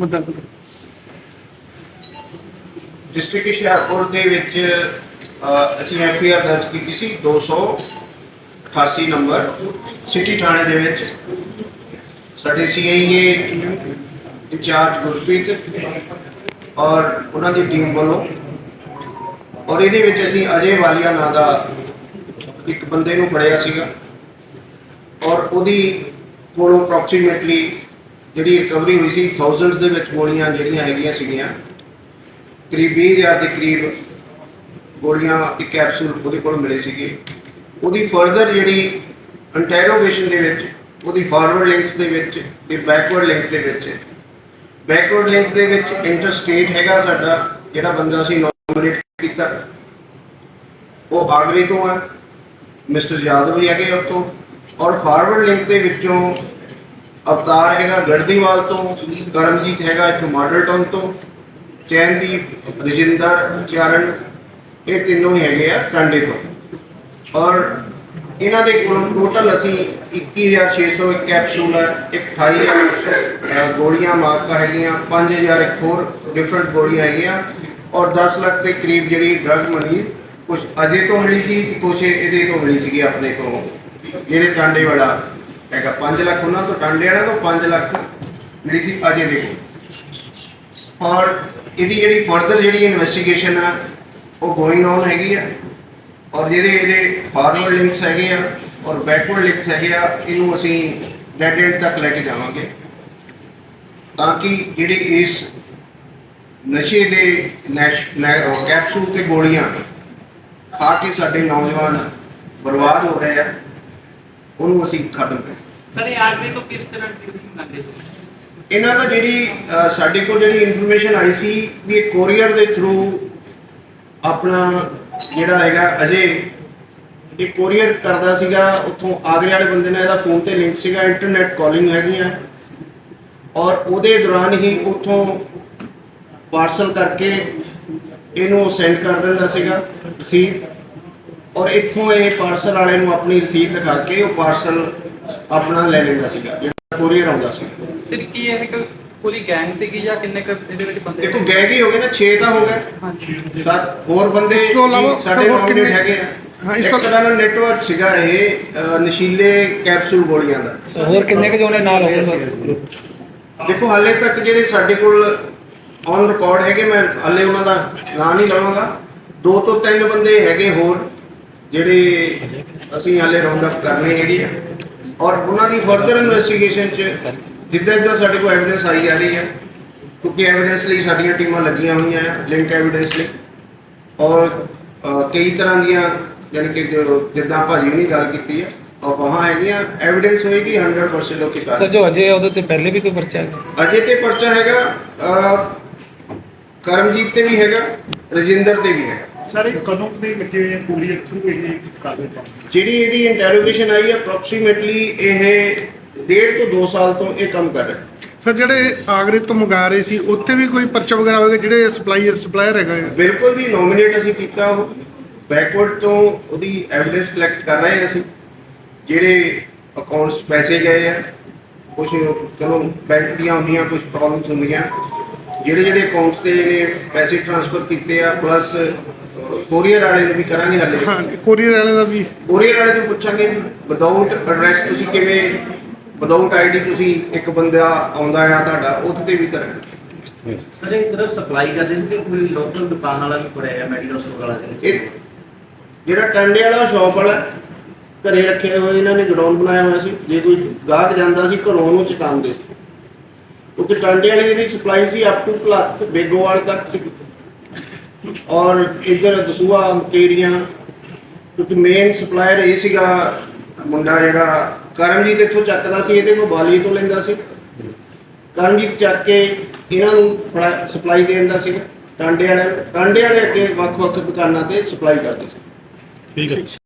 ਮੁੱਦਾ ਡਿਸਟ੍ਰਿਕਟ ਹੁਸ਼ਿਆਰਪੁਰ ਦੇ ਵਿੱਚ ਅ, ਅਸੀਂ ਐਫ ਆਈ ਆਰ ਦਰਜ ਕੀਤੀ ਸੀ 288 ਨੰਬਰ ਸਿਟੀ ਥਾਣੇ ਦੇ ਵਿੱਚ। ਸਾਡੇ ਸੀਆਈਏ ਇੰਚਾਰਜ ਗੁਰਪ੍ਰੀਤ ਔਰ ਉਹਨਾਂ ਦੀ ਟੀਮ ਵੱਲੋਂ ਔਰ ਇਹਦੇ ਵਿੱਚ ਅਸੀਂ ਅਜੇ ਵਾਲੀਆ ਨਾਂ ਦਾ ਇੱਕ ਬੰਦੇ ਨੂੰ ਫੜਿਆ ਸੀਗਾ ਔਰ ਉਹਦੀ ਕੋਲੋਂ ਅਪਰੋਕਸੀਮੇਟਲੀ ਜਿਹੜੀ ਰਿਕਵਰੀ ਹੋਈ ਸੀ ਥਾਊਜ਼ੈਂਡਸ ਦੇ ਵਿੱਚ ਗੋਲੀਆਂ ਜਿਹੜੀਆਂ ਹੈਗੀਆਂ ਸੀਗੀਆਂ, ਕਰੀਬ 20000 ਦੇ ਕਰੀਬ ਗੋਲੀਆਂ ਇੱਕ ਕੈਪਸੂਲ ਉਹਦੇ ਕੋਲ ਮਿਲੇ ਸੀਗੇ। ਉਹਦੀ ਫਰਦਰ ਜਿਹੜੀ ਇੰਟਰੋਗੇਸ਼ਨ ਦੇ ਵਿੱਚ, ਉਹਦੀ ਫਾਰਵਰਡ ਲਿੰਕਸ ਦੇ ਵਿੱਚ, ਤੇ ਬੈਕਵਰਡ ਲਿੰਕ ਦੇ ਵਿੱਚ। ਬੈਕਵਰਡ ਲਿੰਕ ਦੇ ਵਿੱਚ ਇੰਟਰਸਟੇਟ ਹੈਗਾ ਸਾਡਾ, ਜਿਹੜਾ ਬੰਦਾ ਅਸੀਂ ਨੋਮੀਨੇਟ ਕੀਤਾ। ਉਹ ਆਗਰੇ ਤੋਂ ਆ ਮਿਸਟਰ ਯਾਦਵ ਵੀ ਹੈਗੇ ਉੱਥੋਂ। ਔਰ ਫਾਰਵਰਡ ਲਿੰਕ ਦੇ ਵਿੱਚੋਂ ਅਵਤਾਰ ਹੈਗਾ ਗੜਦੀਵਾਲ ਤੋਂ ਕਰਮਜੀਤ ਹੈਗਾ ਇੱਥੋਂ ਮਾਡਲ ਟਾਊਨ ਤੋਂ, ਚੈਨਦੀਪ, ਰਜਿੰਦਰ, ਚਰਨ, ਇਹ ਤਿੰਨੋਂ ਹੀ ਹੈਗੇ ਆ ਟਾਂਡੇ ਤੋਂ। ਔਰ ਇਹਨਾਂ ਦੇ ਕੋਲ ਟੋਟਲ ਅਸੀਂ 21601 ਕੈਪਸੂਲ ਹੈ ਇੱਕ 28000 ਗੋਲੀਆਂ ਮਾਰਕਾ ਹੈਗੀਆਂ 5000 ਇੱਕ ਹੋਰ ਡਿਫਰੈਂਟ ਗੋਲੀਆਂ ਹੈਗੀਆਂ, ਔਰ 10 ਲੱਖ ਦੇ ਕਰੀਬ ਜਿਹੜੀ ਡਰਗ ਮਨੀ ਕੁਝ ਅਜੇ ਤੋਂ ਮਿਲੀ ਸੀ ਕੁਝ ਇਹਦੇ ਤੋਂ ਮਿਲੀ ਸੀਗੀ ਆਪਣੇ ਕੋਲੋਂ, ਜਿਹੜੇ ਟਾਂਡੇ ਵਾਲਾ। ਹੈਗਾ 5 ਲੱਖ ਉਹਨਾਂ ਤੋਂ ਟਾਂਡੇ ਵਾਲਾ ਤੋਂ 5 ਲੱਖ ਜਿਹੜੀ ਸੀ ਅਜੇ ਦੇ ਕੋਲ। ਔਰ ਇਹਦੀ ਜਿਹੜੀ ਫਰਦਰ ਜਿਹੜੀ ਇਨਵੈਸਟੀਗੇਸ਼ਨ ਆ, ਉਹ ਗੋਇੰਗ ਔਨ ਹੈਗੀ ਆ। ਔਰ ਜਿਹੜੇ ਇਹਦੇ ਫਾਰਵਰਡ ਲਿੰਕਸ ਹੈਗੇ ਆ, ਔਰ ਬੈਕਵਰਡ ਲਿੰਕਸ ਹੈਗੇ ਆ, ਇਹਨੂੰ ਅਸੀਂ ਡੈਡ ਐਂਡ ਤੱਕ ਲੈ ਕੇ ਜਾਵਾਂਗੇ। ਤਾਂ ਕਿ ਜਿਹੜੇ ਇਸ ਨਸ਼ੇ ਦੇ ਨੈਸ਼, ਨੈ- ਕੈਪਸੂਲ ਤੇ ਗੋਲੀਆਂ ਖਾ ਕੇ ਸਾਡੇ ਨੌਜਵਾਨ ਬਰਬਾਦ ਹੋ ਰਹੇ ਆ ਉਹਨੂੰ ਅਸੀਂ ਖਤਮ ਕਰੀਏ। ਸਰ ਇਹ ਆਰਮੀ ਤੋਂ ਕਿਸ ਤਰ੍ਹਾਂ ਟ੍ਰੀਟਮੈਂਟ ਮੰਗੇ ਤੁਸੀਂ ਇਹਨਾਂ ਦਾ ਜਿਹੜੀ ਸਾਡੇ ਕੋਲ ਜਿਹੜੀ ਇਨਫੋਰਮੇਸ਼ਨ ਆਈ ਸੀ ਵੀ ਇਹ ਕੋਰੀਅਰ ਦੇ ਥਰੂ ਆਪਣਾ ਜਿਹੜਾ ਹੈਗਾ ਅਜੇ ਇਹ ਕੋਰੀਅਰ ਕਰਦਾ ਸੀਗਾ ਉੱਥੋਂ ਆਗਰੇ ਵਾਲੇ ਬੰਦੇ ਨਾਲ ਇਹਦਾ ਫੋਨ ਤੇ ਲਿੰਕ ਸੀਗਾ ਇੰਟਰਨੈਟ ਕਾਲਿੰਗ ਹੈਗੀਆਂ। ਔਰ ਉਹਦੇ ਦੌਰਾਨ ਹੀ ਉੱਥੋਂ ਪਾਰਸਲ ਕਰਕੇ ਇਹਨੂੰ ਸੈਂਡ ਕਰ ਦਿੰਦਾ ਸੀਗਾ ਰਸੀਦ ਔਰ ਇੱਥੋਂ ਇਹ ਪਾਰਸਲ ਵਾਲੇ ਨੂੰ ਆਪਣੀ ਰਸੀਦ ਦਿਖਾ ਕੇ ਉਹ ਪਾਰਸਲ ਆਪਣਾ ਲੈ ਲੈਂਦਾ ਸੀਗਾ ਜਿਹੜਾ ਕੋਰੀਅਰ ਆਉਂਦਾ ਸੀ। ਸਰ ਕੀ ਇਹ ਇੱਕ ਪੂਰੀ ਗੈਂਗ ਸੀਗੀ ਜਾਂ ਕਿੰਨੇ ਕੁ ਇਹਦੇ ਵਿੱਚ ਬੰਦੇ ਦੇਖੋ ਗਏ ਹੀ ਹੋ ਗਏ ਨਾ 6 ਤਾਂ ਹੋ ਗਏ। ਹਾਂਜੀ। ਸੱਤ ਹੋਰ ਬੰਦੇ ਇਸ ਤੋਂ ਇਲਾਵਾ ਸਾਡੇ ਸਰ ਹੋਰ ਕਿੰਨੇ- ਹੈਗੇ ਆ। ਹਾਂ, ਇਸ ਤਰ੍ਹਾਂ ਦਾ ਨੈਟਵਰਕ ਸੀਗਾ ਇਹ ਅਹ, ਨਸ਼ੀਲੇ ਕੈਪਸੂਲ ਗੋਲੀਆਂ ਦਾ। ਹੋਰ ਕਿੰਨੇ ਕੁ ਜੋਨੇ ਨਾਲ ਹੋਣਗੇ? ਦੇਖੋ ਹਾਲੇ ਤੱਕ ਜਿਹੜੇ ਸਾਡੇ ਕੋਲ ਔਨ ਰਿਕਾਰਡ ਹੈਗੇ ਮੈਂ ਹਾਲੇ ਉਹਨਾਂ ਦਾ ਨਾਂ ਨਹੀਂ ਲਵਾਂਗਾ। ਦੋ ਤੋਂ ਤਿੰਨ ਬੰਦੇ ਹੈਗੇ ਹੋਰ। ਜਿਹੜੇ ਅਸੀਂ ਹਾਲੇ ਰਾਉਂਡ ਅਪ ਕਰਨੇ ਹੈਗੇ ਆ। ਔਰ ਉਹਨਾਂ ਦੀ ਫਰਦਰ ਇਨਵੈਸਟੀਗੇਸ਼ਨ ਚ ਜਿੱਦਾਂ ਜਿੱਦਾਂ ਸਾਡੇ ਕੋਲ ਐਵੀਡੈਂਸ ਆਈ ਜਾ ਰਹੀ ਹੈ ਕਿਉਂਕਿ ਐਵੀਡੈਂਸ ਲਈ ਸਾਡੀਆਂ ਟੀਮਾਂ ਲੱਗੀਆਂ ਹੋਈਆਂ ਆ ਲਿੰਕ ਐਵੀਡੈਂਸ ਲਈ। ਔਰ ਕਈ ਤਰ੍ਹਾਂ ਦੀਆਂ ਯਾਨੀ ਕਿ ਜਿੱਦਾਂ ਭਾਜੀ ਨੇ ਗੱਲ ਕੀਤੀ ਹੈ ਅਫਵਾਹਾਂ ਹੈਗੀਆਂ ਐਵੀਡੈਂਸ ਹੋਏਗੀ 100% ਲੋਕੀ ਕਰ ਸਰ ਜੋ ਅਜੇ ਉਹਦੇ ਤੇ ਪਹਿਲੇ ਵੀ ਕੋਈ ਪਰਚਾ ਹੈ ਅਜੇ ਤੇ ਪਰਚਾ ਹੈਗਾ ਕਰਮਜੀਤ ਤੇ ਵੀ ਹੈਗਾ ਰਜਿੰਦਰ ਤੇ ਵੀ ਹੈਗਾ। ਸਰ ਇਹ ਕਦੋਂ ਦੇ ਲੱਗੇ ਹੋਏ ਆ ਕੋਰੀਅਰ ਥਰੂ ਇਹ ਕਰ ਰਹੇ ਕੰਮ ਜਿਹੜੀ ਇਹਦੀ ਇੰਟਰੋਗੇਸ਼ਨ ਆਈ ਹੈ ਅਪਰੋਕਸੀਮੇਟਲੀ ਇਹ ਡੇਢ ਤੋਂ 2 ਸਾਲ ਤੋਂ ਇਹ ਕੰਮ ਕਰ ਰਿਹਾ। ਸਰ ਜਿਹੜੇ ਆਗਰੇ ਤੋਂ ਮੰਗਾ ਰਹੇ ਸੀ ਉੱਥੇ ਵੀ ਕੋਈ ਪਰਚਾ ਵਗੈਰਾ ਹੋਵੇਗਾ ਜਿਹੜੇ ਸਪਲਾਈਰ ਸਪਲਾਇਰ ਹੈਗਾ ਹੈ ਬਿਲਕੁਲ ਵੀ ਨੋਮੀਨੇਟ ਅਸੀਂ ਕੀਤਾ ਉਹ ਬੈਕਵਰਡ ਤੋਂ ਉਹਦੀ ਐਵੀਡੈਂਸ ਕਲੈਕਟ ਕਰ ਰਹੇ ਹਾਂ ਅਸੀਂ। ਜਿਹੜੇ ਅਕਾਊਂਟਸ ਪੈਸੇ ਗਏ ਆ ਕੁਝ ਚਲੋ ਬੈਂਕ ਦੀਆਂ ਹੁੰਦੀਆਂ ਕੁਝ ਪ੍ਰੋਬਲਮਸ ਹੁੰਦੀਆਂ। ਜਿਹੜੇ ਜਿਹੜੇ ਅਕਾਊਂਟਸ ਤੇ ਇਹਨੇ ਪੈਸੇ ਟ੍ਰਾਂਸਫਰ ਕੀਤੇ ਆ ਪਲੱਸ ਕੋਰੀਅਰ ਵਾਲੇ ਨੂੰ ਵੀ ਕਰਾਂਗੇ ਹਾਲੇ ਹਾਂ ਕੋਰੀਅਰ ਵਾਲੇ ਦਾ ਵੀ। ਕੋਰੀਅਰ ਵਾਲੇ ਨੂੰ ਪੁੱਛਾਂਗੇ ਵੀ ਵਿਦਆਊਟ ਐਡਰੈਸ ਤੁਸੀਂ ਕਿਵੇਂ ਵਿਦਆਊਟ ਆਈਡੀ ਤੁਸੀਂ ਇੱਕ ਬੰਦਾ ਆਉਂਦਾ ਆ ਤੁਹਾਡਾ ਉਹਦੇ ਤੇ ਵੀ ਕਰਾਂਗੇ। ਸਰ ਇਹ ਸਿਰਫ ਸਪਲਾਈ ਕਰਦੇ ਸੀ ਕਿ ਕੋਈ ਲੋਕਲ ਦੁਕਾਨ ਵਾਲਾ ਵੀ ਫੜਿਆ ਹੈ ਮੈਡੀਕਲ ਸਟੋਰ ਵਾਲਾ ਇਹ ਜਿਹੜਾ ਟੰਡੇ ਵਾਲਾ ਸ਼ਾਪ ਵਾਲਾ ਘਰੇ ਰੱਖੇ ਹੋਏ ਇਹਨਾਂ ਨੇ ਗਡਾਊਨ ਬਣਾਇਆ ਹੋਇਆ ਸੀ। ਜੇ ਕੋਈ ਗਾਹਕ ਜਾਂਦਾ ਸੀ ਘਰੋਂ ਉਹਨੂੰ ਚਕਾਉਂਦੇ ਸੀ। ਉੱਥੇ ਟਾਂਡੇ ਵਾਲੀ ਜਿਹੜੀ ਸਪਲਾਈ ਸੀ ਅਪ ਟੂ ਪਲੱਸ ਬੇਗੋਵਾਲ ਤੱਕ ਸੀ। ਔਰ ਇਧਰ ਦਸੂਆ ਮੁਕੇਰੀਆਂ ਕਿਉਂਕਿ ਮੇਨ ਸਪਲਾਇਰ ਇਹ ਸੀਗਾ ਮੁੰਡਾ ਜਿਹੜਾ ਕਰਮਜੀਤ ਇੱਥੋਂ ਚੱਕਦਾ ਸੀ, ਇਹਦੇ ਕੋਲ ਬਾਲੀ ਤੋਂ ਲੈਂਦਾ ਸੀ। ਕਰਮਜੀਤ ਚੱਕ ਕੇ ਇਹਨਾਂ ਨੂੰ ਸਪਲਾਈ ਦੇ ਦਿੰਦਾ ਸੀ ਟਾਂਡੇ ਵਾਲੇ ਟਾਂਡੇ ਵਾਲੇ ਅੱਗੇ ਵੱਖ-ਵੱਖ ਦੁਕਾਨਾਂ ਤੇ ਸਪਲਾਈ ਕਰਦੇ ਸੀ। ਠੀਕ ਹੈ